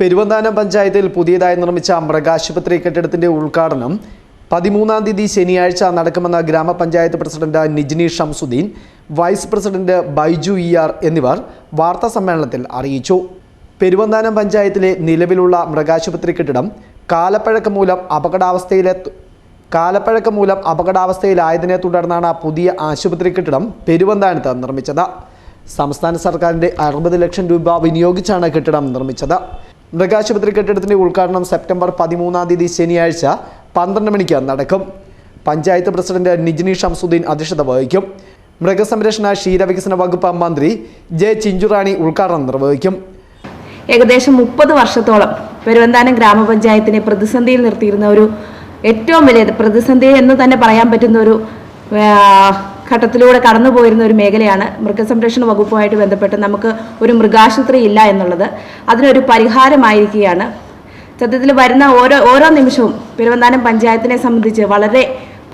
പെരുവന്താനം പഞ്ചായത്തിൽ പുതിയതായി നിർമ്മിച്ച മൃഗാശുപത്രി കെട്ടിടത്തിന്റെ ഉദ്ഘാടനം പതിമൂന്നാം തീയതി ശനിയാഴ്ച നടക്കുമെന്ന ഗ്രാമപഞ്ചായത്ത് president Nijni Shamsuddeen vice president Baiju E R എന്നിവർ വാർത്താ സമ്മേളനത്തിൽ അറിയിച്ചു. പെരുവന്താനം പഞ്ചായത്തിലെ നിലവിലുള്ള മൃഗാശുപത്രി കെട്ടിടം കാലപ്പഴക്കം മൂലം അപകടാവസ്ഥയിലെ കാലപ്പഴക്കം മൂലം അപകടാവസ്ഥയിലായതിനെ തുടർന്നാണ് പുതിയ ആശുപത്രി കെട്ടിടം പെരുവന്താനത്ത് നിർമ്മിച്ചത്. സംസ്ഥാന സർക്കാരിന്റെ അറുപത് ലക്ഷം രൂപ വിനിയോഗിച്ചാണ് കെട്ടിടം നിർമ്മിച്ചത്. മൃഗാശുപത്രി കെട്ടിടത്തിന്റെ ഉദ്ഘാടനം സെപ്റ്റംബർ പതിമൂന്നാം തീയതി ശനിയാഴ്ച പന്ത്രണ്ട് മണിക്ക് നടക്കും. പഞ്ചായത്ത് പ്രസിഡന്റ് നിജ്നി ഷംസുദ്ദീൻ അധ്യക്ഷത വഹിക്കും. മൃഗസംരക്ഷണ ക്ഷീരവികസന വകുപ്പ് മന്ത്രി ജെ ചിഞ്ചുറാണി ഉദ്ഘാടനം നിർവഹിക്കും. ഏകദേശം മുപ്പത് വർഷത്തോളം പെരുവന്താനം ഗ്രാമപഞ്ചായത്തിനെ പ്രതിസന്ധിയിൽ നിർത്തിയിരുന്ന ഒരു ഏറ്റവും വലിയ പ്രതിസന്ധി എന്ന് തന്നെ പറയാൻ പറ്റുന്ന ഒരു ഘട്ടത്തിലൂടെ കടന്നു പോയിരുന്ന ഒരു മേഖലയാണ് മൃഗസംരക്ഷണ വകുപ്പുമായിട്ട് ബന്ധപ്പെട്ട് നമുക്ക് ഒരു മൃഗാശുപത്രി ഇല്ല എന്നുള്ളത്. അതിനൊരു പരിഹാരമായിരിക്കുകയാണ്. സത്യത്തിൽ വരുന്ന ഓരോ ഓരോ നിമിഷവും പെരുവന്താനം പഞ്ചായത്തിനെ സംബന്ധിച്ച് വളരെ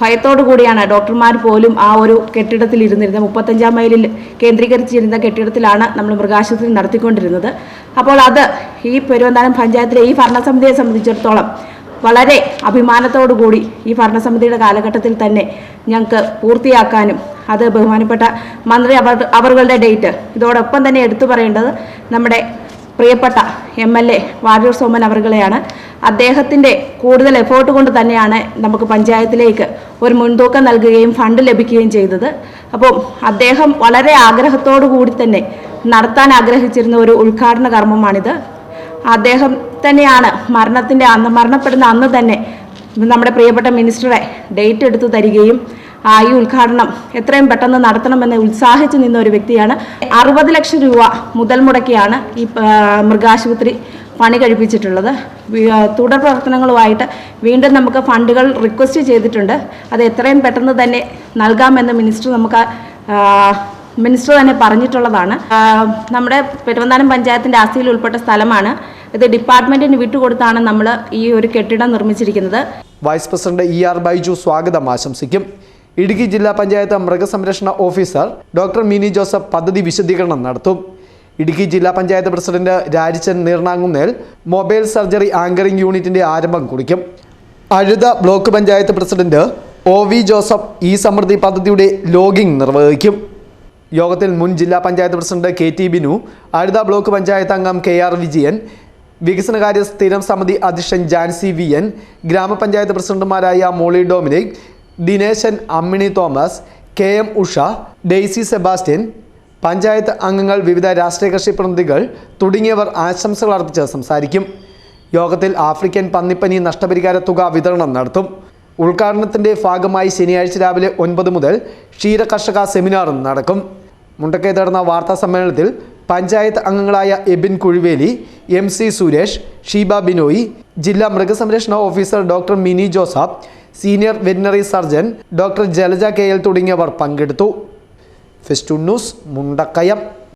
ഭയത്തോടു കൂടിയാണ് ഡോക്ടർമാർ പോലും ആ ഒരു കെട്ടിടത്തിൽ ഇരുന്നിരുന്നത്. മുപ്പത്തഞ്ചാം മൈലിൽ കേന്ദ്രീകരിച്ചിരുന്ന കെട്ടിടത്തിലാണ് നമ്മൾ മൃഗാശുപത്രി നടത്തിക്കൊണ്ടിരുന്നത്. അപ്പോൾ അത് ഈ പെരുവന്താനം പഞ്ചായത്തിലെ ഈ ഭരണസമിതിയെ സംബന്ധിച്ചിടത്തോളം വളരെ അഭിമാനത്തോടു കൂടി ഈ ഭരണസമിതിയുടെ കാലഘട്ടത്തിൽ തന്നെ ഞങ്ങൾക്ക് പൂർത്തിയാക്കാനും അത് ബഹുമാനപ്പെട്ട മന്ത്രി അവർ അവറുകളുടെ ഡേറ്റ് ഇതോടൊപ്പം തന്നെ എടുത്തു പറയേണ്ടത് നമ്മുടെ പ്രിയപ്പെട്ട M L A Vazhoor Soman അവർകളെയാണ് അദ്ദേഹത്തിന്റെ കൂടുതൽ എഫേർട്ട് കൊണ്ട് തന്നെയാണ് നമുക്ക് പഞ്ചായത്തിലേക്ക് ഒരു മുൻതൂക്കം നൽകുകയും ഫണ്ട് ലഭിക്കുകയും ചെയ്തത്. അപ്പോൾ അദ്ദേഹം വളരെ ആഗ്രഹത്തോടു കൂടി തന്നെ നടത്താൻ ആഗ്രഹിച്ചിരുന്ന ഒരു ഉദ്ഘാടന കർമ്മമാണിത്. അദ്ദേഹം തന്നെയാണ് മരണത്തിന്റെ അന്ന് മരണപ്പെടുന്ന അന്ന് തന്നെ നമ്മുടെ പ്രിയപ്പെട്ട മിനിസ്റ്ററെ ഡേറ്റ് എടുത്തു തരികയും ഈ ഉദ്ഘാടനം എത്രയും പെട്ടെന്ന് നടത്തണമെന്ന് ഉത്സാഹിച്ചു നിന്ന ഒരു വ്യക്തിയാണ്. അറുപത് ലക്ഷം രൂപ മുതൽ മുടക്കിയാണ് ഈ മൃഗാശുപത്രി പണി കഴിപ്പിച്ചിട്ടുള്ളത്. തുടർ പ്രവർത്തനങ്ങളുമായിട്ട് വീണ്ടും നമുക്ക് ഫണ്ടുകൾ റിക്വസ്റ്റ് ചെയ്തിട്ടുണ്ട്. അത് എത്രയും പെട്ടെന്ന് തന്നെ നൽകാമെന്ന് മിനിസ്റ്റർ നമുക്ക് മിനിസ്റ്റർ തന്നെ പറഞ്ഞിട്ടുള്ളതാണ്. നമ്മുടെ പെരുവന്താനം പഞ്ചായത്തിന്റെ ആസ്തിയിൽ ഉൾപ്പെട്ട സ്ഥലമാണ്. ഇത് ഡിപ്പാർട്ട്മെന്റിന് വിട്ടുകൊടുത്താണ് നമ്മൾ ഈ ഒരു കെട്ടിടം നിർമ്മിച്ചിരിക്കുന്നത്. Vice president E R Baiju സ്വാഗതം ആശംസിക്കും. ഇടുക്കി ജില്ലാ പഞ്ചായത്ത് മൃഗസംരക്ഷണ ഓഫീസർ ഡോക്ടർ മിനി ജോസഫ് പദ്ധതി വിശദീകരണം നടത്തും. ഇടുക്കി ജില്ലാ panchayat president Rajichan Neernankunnel mobile surgery anchoring യൂണിറ്റിന്റെ ആരംഭം കുറിക്കും. Azhutha block panchayat president O V Joseph ഈ സമൃദ്ധി പദ്ധതിയുടെ ലോഗിംഗ് നിർവഹിക്കും. യോഗത്തിൽ മുൻ ജില്ലാ panchayat president K T Binu Azhutha block panchayat അംഗം കെ ആർ വിജയൻ വികസനകാര്യ സ്ഥിരം സമിതി അധ്യക്ഷൻ ജാൻസി വി എൻ ഗ്രാമപഞ്ചായത്ത് പ്രസിഡന്റുമാരായ മോളി Dominic Dineshan Ammini Thomas K M Usha Daisy Sebastian panchayat അംഗങ്ങൾ വിവിധ രാഷ്ട്രീയ കക്ഷി പ്രതിനിധികൾ തുടങ്ങിയവർ ആശംസകൾ അർപ്പിച്ച് സംസാരിക്കും. യോഗത്തിൽ ആഫ്രിക്കൻ പന്നിപ്പനി നഷ്ടപരിഹാര തുക വിതരണം നടത്തും. ഉദ്ഘാടനത്തിന്റെ ഭാഗമായി ശനിയാഴ്ച രാവിലെ ഒൻപത് മുതൽ ക്ഷീര കർഷക സെമിനാറും നടക്കും. മുണ്ടക്കയത്ത് നടന്ന വാർത്താ സമ്മേളനത്തിൽ പഞ്ചായത്ത് അംഗങ്ങളായ എബിൻ കുഴിവേലി എം സി സുരേഷ് ഷീബ ബിനോയി ജില്ലാ മൃഗസംരക്ഷണ officer doctor Mini Joseph senior veterinary surgeon doctor Jalaja K L തുടങ്ങിയവർ പങ്കെടുത്തു. Fest news Mundakkayam.